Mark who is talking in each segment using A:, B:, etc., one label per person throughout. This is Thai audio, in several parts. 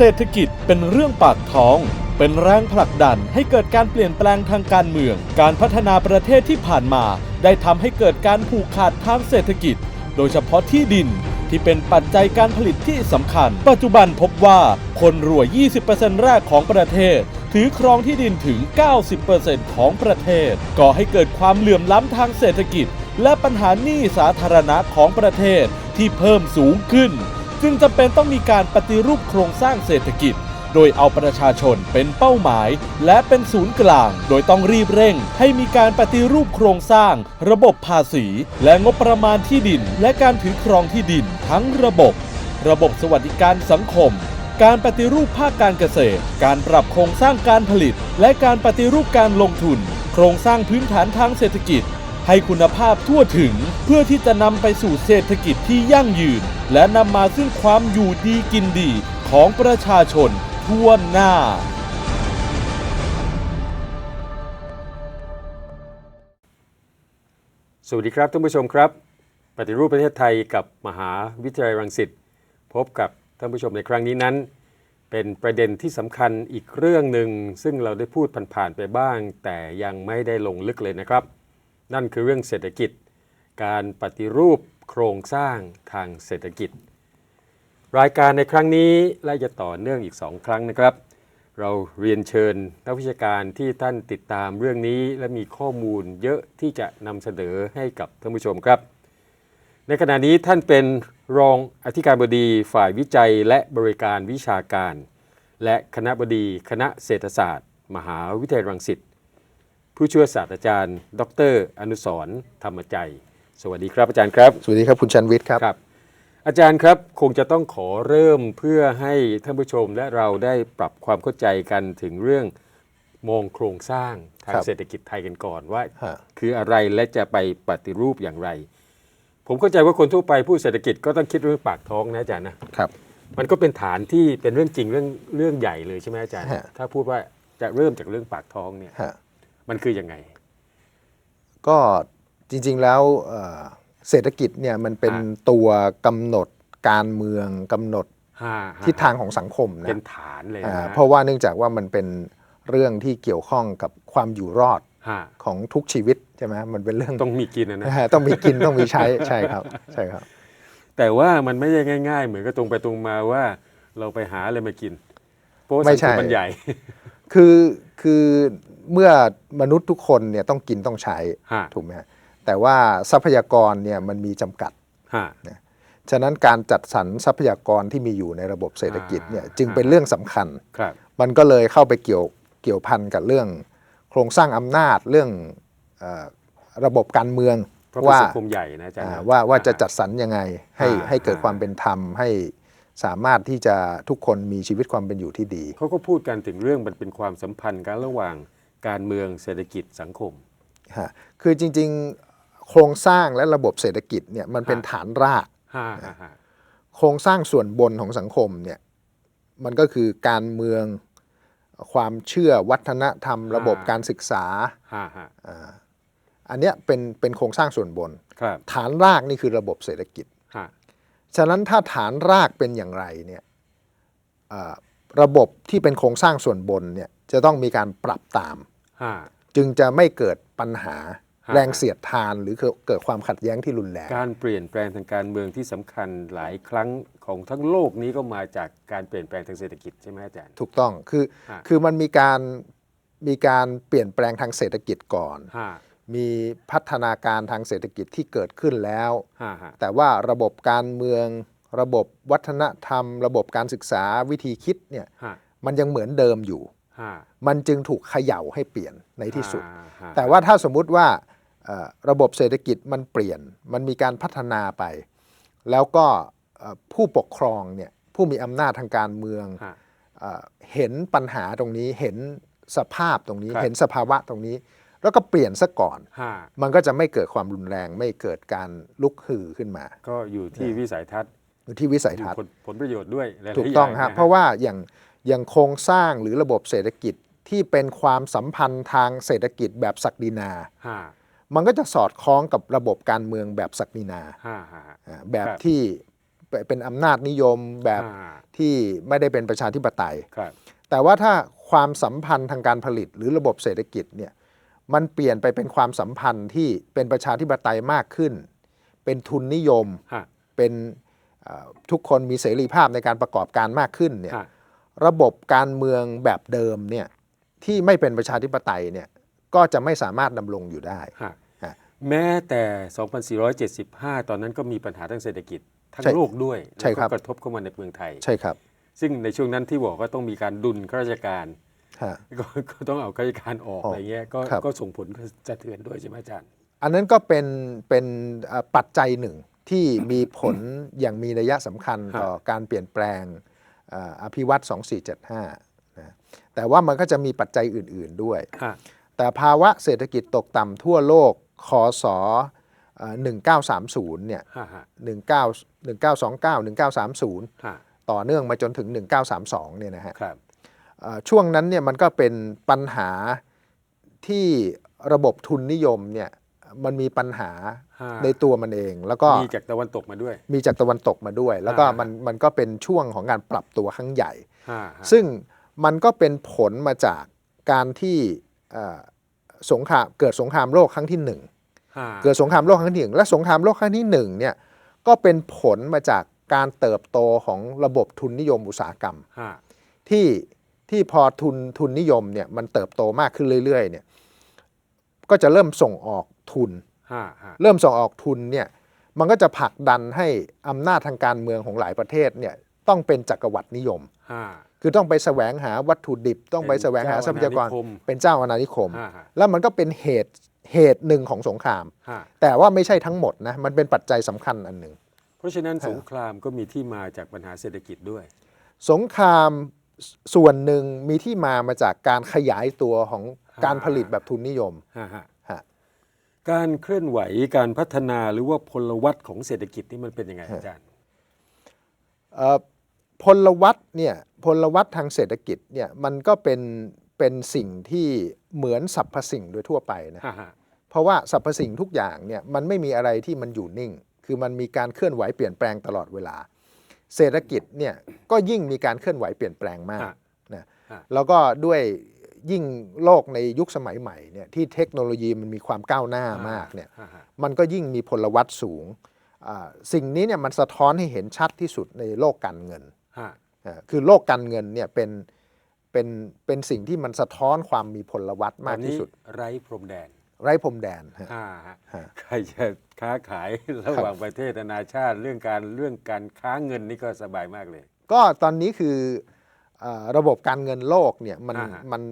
A: เศรษฐกิจเป็นเรื่องปากท้อง เป็นแรงผลักดันให้เกิดการเปลี่ยนแปลงทางการเมือง การพัฒนาประเทศที่ผ่านมา ได้ทำให้เกิดการผูกขาดทางเศรษฐกิจ โดยเฉพาะที่ดินที่เป็นปัจจัยการผลิตที่สำคัญ ปัจจุบันพบว่าคนรวย 20%แรกของประเทศ ถือครองที่ดินถึง 90%ของประเทศ ก่อให้เกิดความเหลื่อมล้ำทางเศรษฐกิจ และปัญหาหนี้สาธารณะของประเทศที่เพิ่มสูงขึ้น จึงจำเป็นต้องมีการปฏิรูปโครงสร้างเศรษฐกิจ โดยเอาประชาชนเป็นเป้าหมาย และเป็นศูนย์กลาง โดยต้องรีบเร่ง ให้มีการปฏิรูปโครงสร้าง ระบบภาษี และงบประมาณที่ดิน และการถือครองที่ดิน ทั้งระบบ ระบบสวัสดิการสังคม การปฏิรูปภาคการเกษตร การปรับโครงสร้างการผลิต และการปฏิรูปการลงทุน โครงสร้างพื้นฐานทางเศรษฐกิจ ให้คุณภาพทั่วถึง เพื่อที่จะนำไปสู่เศรษฐกิจที่ยั่งยืน และนำมาซึ่งความอยู่ดีกินดีของประชาชนทั่วหน้า
B: สวัสดีครับท่านผู้ชมครับ ปฏิรูปประเทศไทยกับมหาวิทยาลัยรังสิตพบกับท่านผู้ชมในครั้งนี้นั้น เป็นประเด็นที่สำคัญอีกเรื่องหนึ่งซึ่งเราได้พูดผ่านๆไปบ้าง แต่ยังไม่ได้ลงลึกเลยนะครับ นั่นคือเรื่องเศรษฐกิจ การปฏิรูปโครงสร้างทางเศรษฐกิจ รายการในครั้งนี้และจะต่อเนื่องอีกสองครั้งนะครับ เราเรียนเชิญนักวิชาการที่ท่านติดตามเรื่องนี้ และมีข้อมูลเยอะที่จะนำเสนอให้กับท่านผู้ชมครับ ในขณะนี้ท่านเป็นรองอธิการบดีฝ่ายวิจัยและบริการวิชาการ และคณะบดีคณะเศรษฐศาสตร์ มหาวิทยาลัยรังสิต ผู้ช่วยศาสตราจารย์ ดร อนุสรณ์ธรรมใจ สวัสดีครับอาจารย์ครับ
C: สวัสดีครับคุณชันวิทย์ครับ
B: ครับ อาจารย์ครับคงจะต้องขอเริ่มเพื่อให้ท่านผู้ชมและเราได้ปรับความเข้าใจกันถึงเรื่องมองโครงสร้างทาง
C: ครับ
B: เศรษฐกิจไทยกันก่อนว่า
C: ฮะ
B: คืออะไรและจะไปปฏิรูปอย่างไร ผมเข้าใจว่าคนทั่วไปพูดเศรษฐกิจก็ต้องคิดเรื่องปากท้องนะอาจารย์นะ ครับ มันก็เป็นฐานที่เป็นเรื่องจริงเรื่องเรื่องใหญ่เลยใช่ไหมอาจารย์
C: ฮะ
B: ถ้าพูดว่าจะเริ่มจากเรื่องปากท้องเนี่ย
C: ฮะ
B: มันคือยังไง
C: ก็จริงๆแล้วเอ่อเศรษฐกิจเนี่ยมันเป็น
B: อ่า
C: ตัวกำหนดการเมืองกำหนด
B: ห้า
C: ทิศทางของสังคมนะ
B: เป็นฐานเลย
C: อ่า
B: นะ
C: เพราะว่าเนื่องจากว่ามันเป็นเรื่องที่เกี่ยวข้องกับความอยู่รอด
B: ฮะ
C: ของทุกชีวิตใช่ไหมมันเป็นเรื่อง
B: ต้องมีกินนะนะ
C: นะฮะต้องมีกินต้องมีใช้ใช่ครับใช่ครับ
B: แต่ว่ามันไม่ใช่ง่าย ๆ เหมือนกับตรงไปตรงมาว่าเราไปหาอะไรมากินเพราะว่า
C: ไม่
B: สัง
C: ใช่
B: คมมันใหญ่
C: คือคือ เมื่อมนุษย์ทุกคนเนี่ยต้องกินต้องใช้
B: ฮะ
C: ถูกไหมฮะแต่ว่าทรัพยากรเนี่ยมันมีจำกัด
B: ฮะ
C: ฉะนั้นการจัดสรรทรัพยากรที่มีอยู่ในระบบเศรษฐกิจเนี่ย
B: อ่า
C: จึงเป็นเรื่องสำคัญ
B: ครับ
C: มันก็เลยเข้าไปเกี่ยวเกี่ยวพันกับเรื่อง โครงสร้างอำนาจเรื่องเออระบบการเมือง
B: เพราะเป็น
C: ว่า
B: สังคมใหญ่นะอาจารย์
C: อ่า
B: นะ
C: ว่าว่าจะ
B: อ่
C: จัดสรรยังไงให้
B: อ่า
C: ให้เกิด
B: อ่า
C: ความเป็นธรรม ให้สามารถที่จะทุกคนมีชีวิตความเป็นอยู่ที่ดี
B: เขาก็พูดกันถึงเรื่องมันเป็นความสัมพันธ์กันระหว่าง การเมืองเศรษฐกิจสังคม
C: ฮะคือจริงๆ โครงสร้างและระบบเศรษฐกิจเนี่ยมันเป็น
B: ฮะ
C: ฐานราก
B: ฮะฮะฮะ
C: โครงสร้างส่วนบนของสังคมเนี่ยมันก็คือการเมืองความเชื่อวัฒนธรรม ระบบการศึกษา
B: ฮะฮะ
C: อันเนี้ยเป็นเป็นโครงสร้างส่วนบน
B: ครับ
C: ฐานรากนี่คือระบบเศรษฐกิจ
B: ฮะ
C: ฉะนั้นถ้าฐานรากเป็นอย่างไรเนี่ยอ่าระบบที่เป็นโครงสร้างส่วนบนเนี่ยจะต้องมีการปรับตาม
B: ฮะ
C: จึงจะไม่เกิดปัญหา
B: ฮะ
C: แรงเสียดทานหรือเกิดเกิดความขัดแย้งที่รุนแรง
B: การเปลี่ยนแปลงทางการเมืองที่สำคัญหลายครั้งของทั้งโลกนี้ก็มาจากการเปลี่ยนแปลงทางเศรษฐกิจใช่ไหมอาจารย์
C: ถูกต้องคือ
B: ฮะ
C: คือมันมีการมีการเปลี่ยนแปลงทางเศรษฐกิจก่อน
B: ฮะ
C: มีพัฒนาการทางเศรษฐกิจที่เกิดขึ้นแล้ว
B: ฮะฮะ
C: แต่ว่าระบบการเมือง ระบบวัฒนธรรม ระบบการศึกษาวิธีคิดเนี่ย
B: ฮะ
C: มันยังเหมือนเดิมอยู่
B: ฮะ
C: มันจึงถูกเขย่าให้เปลี่ยนในที่สุด
B: ฮะฮะ
C: แต่ว่าถ้าสมมุติว่าเอ่อระบบเศรษฐกิจมันเปลี่ยน มันมีการพัฒนาไป แล้วก็เอ่อผู้ปกครองเนี่ยผู้มีอำนาจทางการเมือง
B: ฮะ
C: เอ่อเห็นปัญหาตรงนี้เห็นสภาพตรงนี้
B: ครับ
C: เห็นสภาวะตรงนี้ แล้วก็เปลี่ยนซะก่อน
B: ฮะ
C: มันก็จะไม่เกิดความรุนแรงไม่เกิดการลุกฮือขึ้นมา
B: ก็อยู่ที่วิสัยทัศน์
C: อยู่ที่วิสัย
B: อยู่
C: ทัศน์
B: ผลผลประโยชน์ด้วยหลายๆ
C: ถูกต้อง
B: ย่า
C: ฮะ
B: น
C: เพราะว่าอย่าง อย่างโครงสร้างหรือระบบเศรษฐกิจที่เป็นความสัมพันธ์ทางเศรษฐกิจแบบศักดินา
B: ฮะ
C: มันก็จะสอดคล้องกับระบบการเมืองแบบศักดินา
B: ฮะฮะฮะ
C: อ่าแบบ
B: ครับ
C: ที่เป็นอำนาจนิยมแบบ
B: อ่า
C: ที่ไม่ได้เป็นประชาธิปไตย
B: ครับ
C: แต่ว่าถ้าความสัมพันธ์ทางการผลิตหรือระบบเศรษฐกิจเนี่ยมันเปลี่ยนไปเป็นความสัมพันธ์ที่เป็นประชาธิปไตยมากขึ้น เป็นทุนนิยม
B: ฮะ
C: เป็นเอ่อทุกคนมีเสรีภาพในการประกอบการมากขึ้นเนี่ย
B: ฮะ
C: ระบบการเมืองแบบเดิมเนี่ยที่ไม่เป็นประชาธิปไตยเนี่ยก็จะไม่สามารถดำรงอยู่ได้
B: ฮะ
C: ฮะ
B: แม้แต่ 2475 ตอนนั้นก็มีปัญหาทางเศรษฐกิจทั้ง
C: ใช่
B: โลกด้วย
C: ใช่ครับ
B: แล้วก็กระทบเข้ามาในเมืองไทย
C: ใช่ครับ
B: ซึ่งในช่วงนั้นที่บอกว่าต้องมีการดุลข้าราชการ
C: ฮะ
B: ก็ก็ต้องเอาข้าราชการออก
C: ออก
B: อะไรเงี้ยก็
C: ครับ
B: ก็ส่งผลสะเทือนด้วยใช่ไหมอาจารย์
C: อันนั้นก็เป็นเป็นเอ่อปัจจัยหนึ่งที่มีผลอย่างมีนัยสำคัญ
B: ฮะ
C: ต่อการเปลี่ยนแปลงเอ่ออภิวัต2475นะแต่ว่ามันก็จะมีปัจจัยอื่นๆด้วย
B: ฮะ
C: แต่ภาวะเศรษฐกิจตกต่ำทั่วโลกคศเอ่อ1930เนี่ย
B: ฮะฮะ
C: 19 1929 1930
B: ฮะ
C: ต่อเนื่องมาจนถึง 1932เนี่ยนะฮะ
B: ครับ
C: เอ่อช่วงนั้นเนี่ยมันก็เป็นปัญหาที่ระบบทุนนิยมเนี่ย มันมีปัญหา
B: ฮะ
C: ในตัวมันเอง แล้วก็
B: มีจากตะวันตกมาด้วย
C: มีจากตะวันตกมาด้วย แล้วก็
B: อ่ามั
C: มันมันก็เป็นช่วงของการปรับตัวครั้งใหญ่
B: ฮะฮะ
C: ซึ่งมันก็เป็นผลมาจากการที่เอ่อสงครามเกิดสงครามโลกครั้งที่หนึ่ง
B: ฮะ
C: เกิดสงครามโลกครั้งที่หนึ่งและสงครามโลกครั้งที่หนึ่งเนี่ยก็เป็นผลมาจากการเติบโตของระบบทุนนิยมอุตสาหกรรม
B: ฮะ
C: ที่ที่พอทุนทุนนิยมเนี่ยมันเติบโตมากขึ้นเรื่อยๆเนี่ยก็จะเริ่มส่งออก ทุน
B: ฮะฮะ
C: เริ่มส่งออกทุนเนี่ยมันก็จะผลักดันให้อำนาจทางการเมืองของหลายประเทศเนี่ยต้องเป็นจักรวรรดินิยม
B: ฮะ
C: คือต้องไปแสวงหาวัตถุดิบ ต้องไปแสวงหาทรัพยากร
B: เป็นเจ้าอาณานิคม
C: เป็นเจ้าอาณานิคม
B: ฮะฮะ
C: แล้วมันก็เป็นเหตุเหตุหนึ่งของสงคราม
B: ฮะ
C: แต่ว่าไม่ใช่ทั้งหมดนะ มันเป็นปัจจัยสำคัญอันหนึ่ง
B: เพราะฉะนั้น
C: ฮะ
B: สงครามก็มีที่มาจากปัญหาเศรษฐกิจด้วย
C: สงครามส่วนหนึ่งมีที่มามาจากการขยายตัวของการผลิตแบบทุนนิยม
B: ฮะฮะ
C: ฮะ
B: การเคลื่อนไหวการพัฒนาหรือว่าพลวัตของเศรษฐกิจนี่มันเป็นยังไงอาจารย์
C: เอ่อพลวัตเนี่ยพลวัตทางเศรษฐกิจเนี่ยมันก็เป็นเป็นสิ่งที่เหมือนสรรพสิ่งโดยทั่วไปนะ
B: ฮะฮะ
C: เพราะว่าสรรพสิ่งทุกอย่างเนี่ยมันไม่มีอะไรที่มันอยู่นิ่ง คือมันมีการเคลื่อนไหวเปลี่ยนแปลงตลอดเวลา เศรษฐกิจเนี่ยก็ยิ่งมีการเคลื่อนไหวเปลี่ยนแปลงมาก
B: ฮะ
C: นะ
B: ฮะ
C: แล้วก็ด้วย ยิ่งโลกในยุคสมัยใหม่เนี่ยที่เทคโนโลยีมันมีความก้าวหน้ามากเนี่ย
B: ฮะฮะ
C: มันก็ยิ่งมีพลวัตสูงอ่าสิ่งนี้เนี่ยมันสะท้อนให้เห็นชัดที่สุดในโลกการเงิน
B: ฮะ
C: อ่าคือโลกการเงินเนี่ยเป็นเป็นเป็นสิ่งที่มันสะท้อนความมีพลวัต
B: ต
C: มา
B: อกน
C: ที่
B: นี้
C: สุด
B: ไร้พรมแดน
C: ไร้พรมแดนฮะ
B: อ่าฮะ
C: ฮะ
B: ใครจะค้าขายระหว่างประเทศนานาชาติเรื่องการเรื่องการค้าเงินนี่ก็สบายมากเลย
C: ก็ตอนนี้คืออา ระบบการเงินโลกเนี่ยมัน
B: อ่าฮะ
C: มัน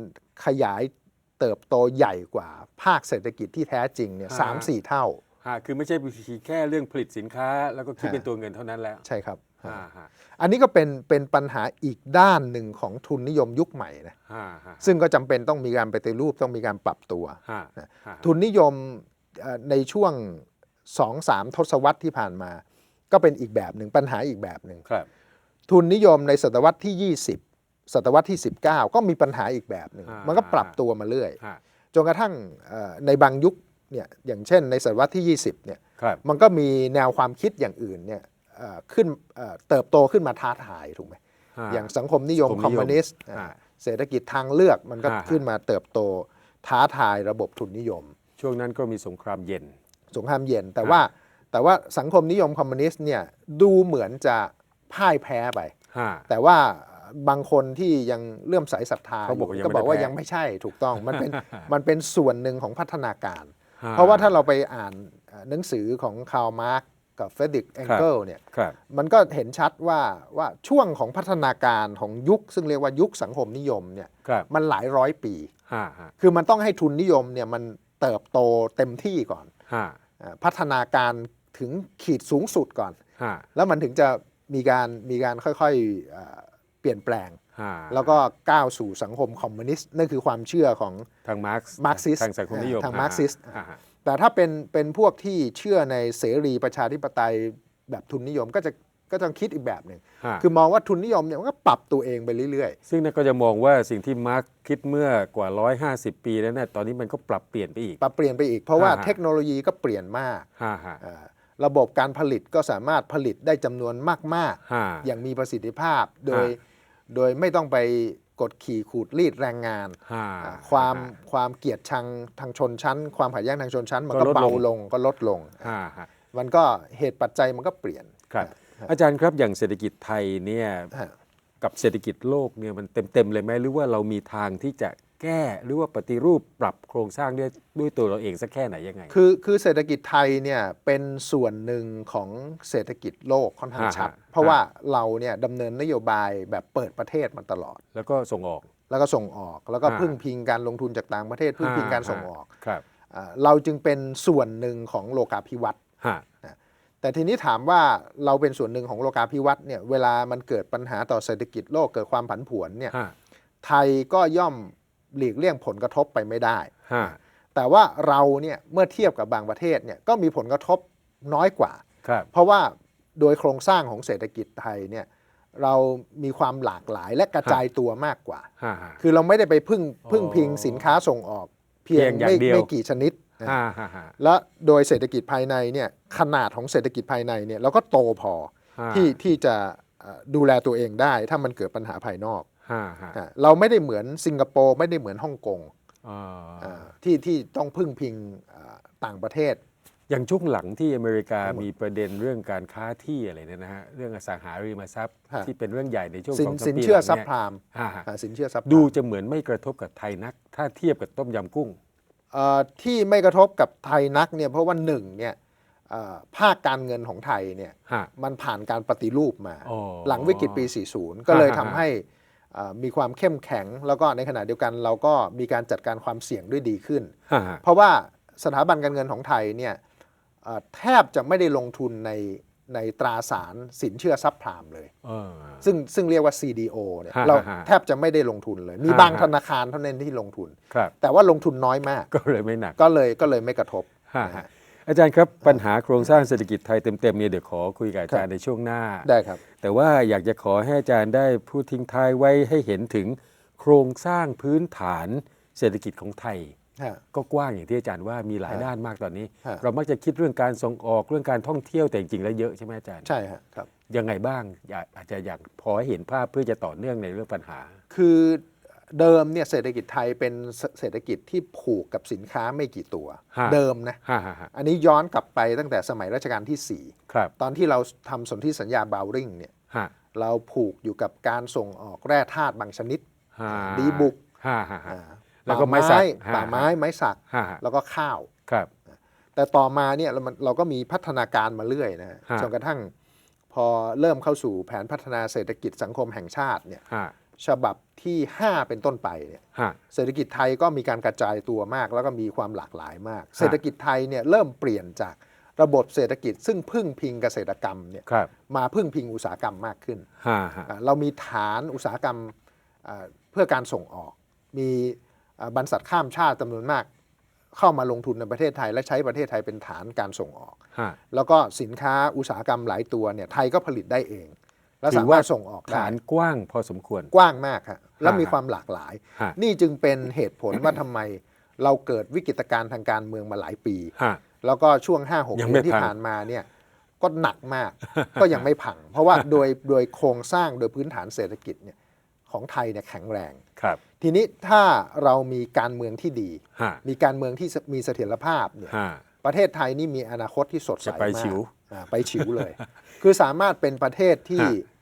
C: ขยายเติบโตใหญ่กว่าภาคเศรษฐกิจที่แท้จริงเนี่ย
B: อ่า
C: สามสี่เท่า
B: ฮะคือไม่ใช่แค่เรื่องผลิตสินค้า แล้วก็คิด
C: ฮะ
B: เป็นตัวเงินเท่านั้นแล้ว
C: ใช่ครับ
B: อ่าฮะ
C: อันนี้ก็เป็นเป็นปัญหาอีกด้านหนึ่งของทุนนิยมยุคใหม่นะ
B: ฮะฮะ
C: ซึ่งก็จำเป็นต้องมีการปฏิรูปต้องมีการปรับตัว
B: ฮะ
C: นะ
B: ฮะ
C: ทุนนิยมเอ่อในช่วง2-3ทศวรรษที่ผ่านมา ก็เป็นอีกแบบหนึ่งปัญหาอีกแบบหนึ่ง
B: ครับ
C: ทุนนิยมในศตวรรษที่ 20 ศตวรรษที่ 19 ก็มีปัญหาอีกแบบหนึ่ง
B: อ่ามั
C: มันก็ปรับตัวมาเรื่อย
B: ฮะ
C: จนกระทั่งเอ่อในบางยุคเนี่ยอย่างเช่นในศตวรรษที่ 20เนี่ย
B: ครับ
C: มันก็มีแนวความคิดอย่างอื่นเนี่ยเอ่อขึ้นเอ่อเติบโตขึ้นมาท้าทายถูกไหม
B: ฮะ
C: อย่างสังคมนิยม
B: สังคมนิยม
C: คอมมิวนิสต์
B: อ่า
C: อ่าเศรษฐกิจทางเลือกมันก็
B: อ่า
C: ขึ้นมาเติบโตท้าทายระบบทุนนิยม
B: ช่วงนั้นก็มีสงครามเย็น
C: สงครามเย็นแต่
B: อ่า
C: ว่าแต่ว่าสังคมนิยมคอมมิวนิสต์เนี่ยดูเหมือนจะพ่ายแพ้ไป
B: ฮะ
C: แต่ว่า บางคนที่ยังเลื่อมใสศรัทธา
B: เขาบอกว่า
C: อยู่
B: ยัง
C: ก็บอกว่า
B: ไม่ได้แพ้
C: ยังไม่ใช่ถูกต้องมันเป็น มันเป็นส่วนหนึ่งของพัฒนาการ
B: ฮ
C: เพราะว่าถ้าเราไปอ่านเอ่อหนังสือของคาร์ลมาร์กกับเฟรดริกแองเกิลเนี่ย
B: ครับ
C: มันก็เห็นชัดว่าว่าช่วงของพัฒนาการของยุค ซึ่งเรียกว่ายุคสังคมนิยมเนี่ย
B: ครับ
C: มันหลายร้อยปี
B: ฮะฮะ
C: คือมันต้องให้ทุนนิยมเนี่ยมันเติบโตเต็มที่ก่อน
B: ฮะ
C: อ่าพัฒนาการถึงขีดสูงสุดก่อน
B: ฮะ
C: แล้วมันถึงจะมีการมีการค่อยๆเอ่อ เปลี่ยนแปลง
B: ฮะ
C: แล้วก็ก้าวสู่สังคมคอมมิวนิสต์นั่นคือความเชื่อของ
B: ทางมาร์ก
C: Marxist
B: ทางสังคมนิยม
C: ทาง
B: ฮะ
C: Marxist
B: ฮะฮะ
C: แต่ถ้าเป็นเป็นพวกที่เชื่อในเสรีประชาธิปไตยแบบทุนนิยมก็จะก็ต้องคิดอีกแบบหนึ่ง
B: ฮะ
C: คือมองว่าทุนนิยมเนี่ยมันก็ปรับตัวเองไปเรื่อย
B: ซึ่งนั่นก็จะมองว่าสิ่งที่มาร์กคิดเมื่อกว่า 150 ปีแล้วเนี่ยตอนนี้มันก็ปรับเปลี่ยนไปอีก
C: ๆปรับเปลี่ยนไปอีกเพราะว่า
B: อ่าฮะ
C: เทคโนโลยีก็เปลี่ยนมาก
B: ฮะฮะ
C: เอ่อระบบการผลิตก็สามารถผลิตได้จำนวนมาก
B: ฮะ
C: ๆอย่างมีประสิทธิภาพ โดย
B: ฮะ
C: โดยไม่ต้องไปกดขี่ขูดรีดแรงงาน
B: ฮะ
C: อ่าความความเกลียดชังทางชนชั้น ความขัดแย้งทางชนชั้น มัน
B: ก็
C: ก็
B: ลดลง
C: เบาลงก็ลดลง
B: ฮะฮะ
C: มันก็เหตุปัจจัยมันก็เปลี่ยน
B: ครับอาจารย์ครับอย่างเศรษฐกิจไทยเนี่ย
C: ฮะ
B: กับเศรษฐกิจโลกเนี่ยมันเต็มๆเลยไหมหรือว่าเรามีทางที่จะ แก้หรือว่าปฏิรูปปรับโครงสร้างด้วยด้วยตัวเราเองสักแค่ไหนยังไง
C: คือคือเศรษฐกิจไทยเนี่ยเป็นส่วนหนึ่งของเศรษฐกิจโลกค่อนข้างชัด
B: ฮะฮะ
C: เพราะว่าเราเนี่ยดำเนินนโยบายแบบเปิดประเทศมาตลอด
B: แล้วก็ส่งออก
C: แล้วก็ส่งออก แล้วก็
B: ฮะ
C: พึ่งพิงการลงทุนจากต่างประเทศ พึ่งพิงการส่งออก
B: ครับ
C: อ่าเราจึงเป็นส่วนหนึ่งของโลกาภิวัตน์
B: ฮะ
C: แต่ทีนี้ถามว่าเราเป็นส่วนหนึ่งของโลกาภิวัตน์เนี่ยเวลามันเกิดปัญหาต่อเศรษฐกิจโลกเกิดความผันผวนเนี่ย
B: ฮะ
C: ไทยก็ย่อม หลีกเลี่ยงผลกระทบไปไม่ได้
B: ฮะ
C: แต่ว่าเราเนี่ยเมื่อเทียบกับบางประเทศเนี่ยก็มีผลกระทบน้อยกว่า
B: ครับ
C: เพราะว่าโดยโครงสร้างของเศรษฐกิจไทยเนี่ยเรามีความหลากหลายและกระจายตัวมากกว่า
B: ฮะฮะ
C: คือเราไม่ได้ไปพึ่ง
B: อ๋อ
C: พึ่งพิงสินค้าส่งออกเพียง
B: เพียงอย่าง
C: ไม่
B: เดียว
C: ไม่กี่ชนิดนะ
B: ฮะฮะฮะ
C: และโดยเศรษฐกิจภายในเนี่ยขนาดของเศรษฐกิจภายในเนี่ยเราก็โตพอ
B: ฮะ
C: ที่ที่จะเอ่อดูแลตัวเองได้ถ้ามันเกิดปัญหาภายนอก
B: ฮะฮะ
C: อะเราไม่ได้เหมือนสิงคโปร์ไม่ได้เหมือนฮ่องกง
B: อ่า
C: อ่าที่ที่ต้องพึ่งพิงอ่าต่างประเทศ
B: อย่างช่วงหลังที่อเมริกา
C: ทั้งหมด
B: มีประเด็นเรื่องการค้าที่อะไรเนี่ยนะฮะเรื่องอสังหาริมทรัพย์
C: ฮะ
B: ที่เป็นเรื่องใหญ่ในช่วง
C: สิน
B: สองสาม
C: สิน
B: ปี
C: เชื่อ
B: หลัง
C: ซับ
B: เนี่ย
C: พลาม
B: ฮะฮะ
C: อ่าสินเชื่อซับพลาม
B: ดูจะเหมือนไม่กระทบกับไทยนัก ถ้าเทียบกับต้มยำกุ้ง
C: เอ่อที่ไม่กระทบกับไทยนักเนี่ยเพราะว่าหนึ่งเนี่ยเอ่อภาคการเงินของไทยเนี่ย
B: ฮะ
C: มันผ่านการปฏิรูปมา
B: อ๋อ
C: หลังวิกฤตปี 40 ก็เลย
B: ฮะ
C: ทำให้เอ่อ มีความเข้มแข็ง แล้วก็ในขณะเดียวกันเราก็มีการจัดการความเสี่ยงด้วยดีขึ้น
B: ฮะฮะ
C: เพราะว่าสถาบันการเงินของไทยเนี่ยเอ่อแทบจะไม่ได้ลงทุนในในตราสารสินเชื่อซับพลามเลย
B: เออ
C: ซึ่งซึ่งเรียกว่า CDO เนี่ย
B: ฮะ
C: เรา
B: ฮะ
C: แทบจะไม่ได้ลงทุนเลย มี
B: ฮะ
C: บาง
B: ฮะ
C: ธนาคารเท่านั้นที่ลงทุน
B: ครับ
C: แต่ว่าลงทุนน้อยมาก
B: ก็เลยไม่หนัก
C: ก็เลยก็เลยไม่กระทบ
B: ฮะ
C: นะ
B: ฮะ
C: ฮะ
B: อาจารย์ครับปัญหาโครงสร้างเศรษฐกิจไทยเต็มๆเนี่ยเดี๋ยวขอคุยกับอาจารย์ในช่วงหน้า
C: ได้ครับ
B: แต่ว่าอยากจะขอให้อาจารย์ได้พูดทิ้งท้ายไว้ให้เห็นถึงโครงสร้างพื้นฐานเศรษฐกิจของไทย
C: ฮะ
B: ก็กว้างอย่างที่อาจารย์ว่ามีหลาย
C: ฮะ
B: ด้านมากตอนนี้
C: ฮะ
B: เรามักจะคิดเรื่องการส่งออกเรื่องการท่องเที่ยวแต่จริงๆแล้วเยอะใช่ไหมอาจารย์
C: ใช่ฮะครับ
B: ยังไงบ้างอยากอาจจะอยากพอให้เห็นภาพเพื่อจะต่อเนื่องในเรื่องปัญหา
C: คือ เดิมเนี่ยเศรษฐกิจไทยเป็นเศเศรษฐกิจที่ผูกกับสินค้าไม่กี่ตัว
B: ฮะ
C: เดิมนะ
B: ฮ่าฮ่าฮ่า
C: อันนี้ย้อนกลับไปตั้งแต่สมัยรัชกาลที่
B: ครับ
C: 4ตอนที่เราทำสนธิสัญญาบาวริงเนี่ย
B: ฮ่า
C: เราผูกอยู่กับการส่งออกแร่ธาตุบางชนิด
B: ฮ่า
C: ดีบุก
B: ฮ่าฮ่าฮ่า
C: อ่า
B: แล้วก็
C: ป่า
B: ไม้สัก
C: ป่าไม้ไม้สัก
B: ฮ่าฮ่า
C: แล้วก็ข้าว
B: ครับ
C: แต่ต่อมาเนี่ยเรามันเราก็มีพัฒนาการมาเรื่อยนะฮะ
B: ฮะ
C: จนกระทั่งพอเริ่มเข้าสู่แผนพัฒนาเศรษฐกิจสังคมแห่งชาติเนี่ย
B: ฮ่า
C: ฉบับที่ 5 เป็นต้นไปเนี่ย
B: ฮ่า
C: เศรษฐกิจไทยก็มีการกระจายตัวมาก แล้วก็มีความหลากหลายมาก เศรษฐกิจไทยเนี่ยเริ่มเปลี่ยนจากระบบเศรษฐกิจซึ่งพึ่งพิงเกษตรกรรมเนี่ย
B: ครับ
C: มาพึ่งพิงอุตสาหกรรมมากขึ้น
B: ฮ่าฮ่า
C: อ่าเรามีฐานอุตสาหกรรมอ่าเพื่อการส่งออก มีอ่าบรรษัทข้ามชาติจำนวนมาก เข้ามาลงทุนในประเทศไทย และใช้ประเทศไทยเป็นฐานการส่งออก
B: ฮ่า
C: แล้วก็สินค้าอุตสาหกรรมหลายตัวเนี่ยไทยก็ผลิตได้เอง และ
B: ถื
C: สา
B: อว่ามา
C: รถส่งออกได้
B: ฐานกว้างพอสมควร
C: กว้างมากครับและ
B: ฮะ
C: มีความหลากหลาย
B: ฮะ
C: นี่จึงเป็นเหตุผลว่าทำไมเราเกิดวิกฤตการณ์ทางการเมืองมาหลายปี
B: ฮ่า
C: แล้วก็ช่วง 5 6
B: ยัง
C: เดื
B: ไม่
C: อนที่
B: พัง
C: ผ่านมาเนี่ยก็หนักมาก ก็ยังไม่พัง เพราะว่าโดยโดยโครงสร้างโดยพื้นฐานเศรษฐกิจเนี่ยของไทยเนี่ยแข็งแรง
B: ครับ
C: ทีนี้ถ้าเรามีการเมืองที่ดี
B: ฮ่า
C: มีการเมืองที่มีเสถียรภาพเนี่ย
B: ฮ่า
C: ประเทศไทยนี่มีอนาคตที่สดใส
B: จะไป
C: มาก
B: ฉิว
C: อ่าไปฉิวเลย คือสามารถเป็นประเทศที่
B: ฮะ
C: อ่า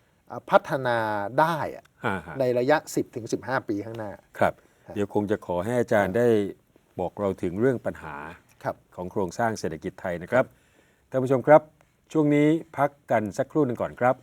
C: พัฒนาได้อะ
B: ฮ่าฮ่า
C: ในระยะ 10-15 ปีข้างหน้า
B: ครับ เดี๋ยวคงจะขอให้อาจารย์ได้บอกเราถึงเรื่องปัญหา
C: ครับ
B: ของโครงสร้างเศรษฐกิจไทยนะครับท่านผู้ชมครับ ช่วงนี้พักกันสักครู่หนึ่งก่อนครับ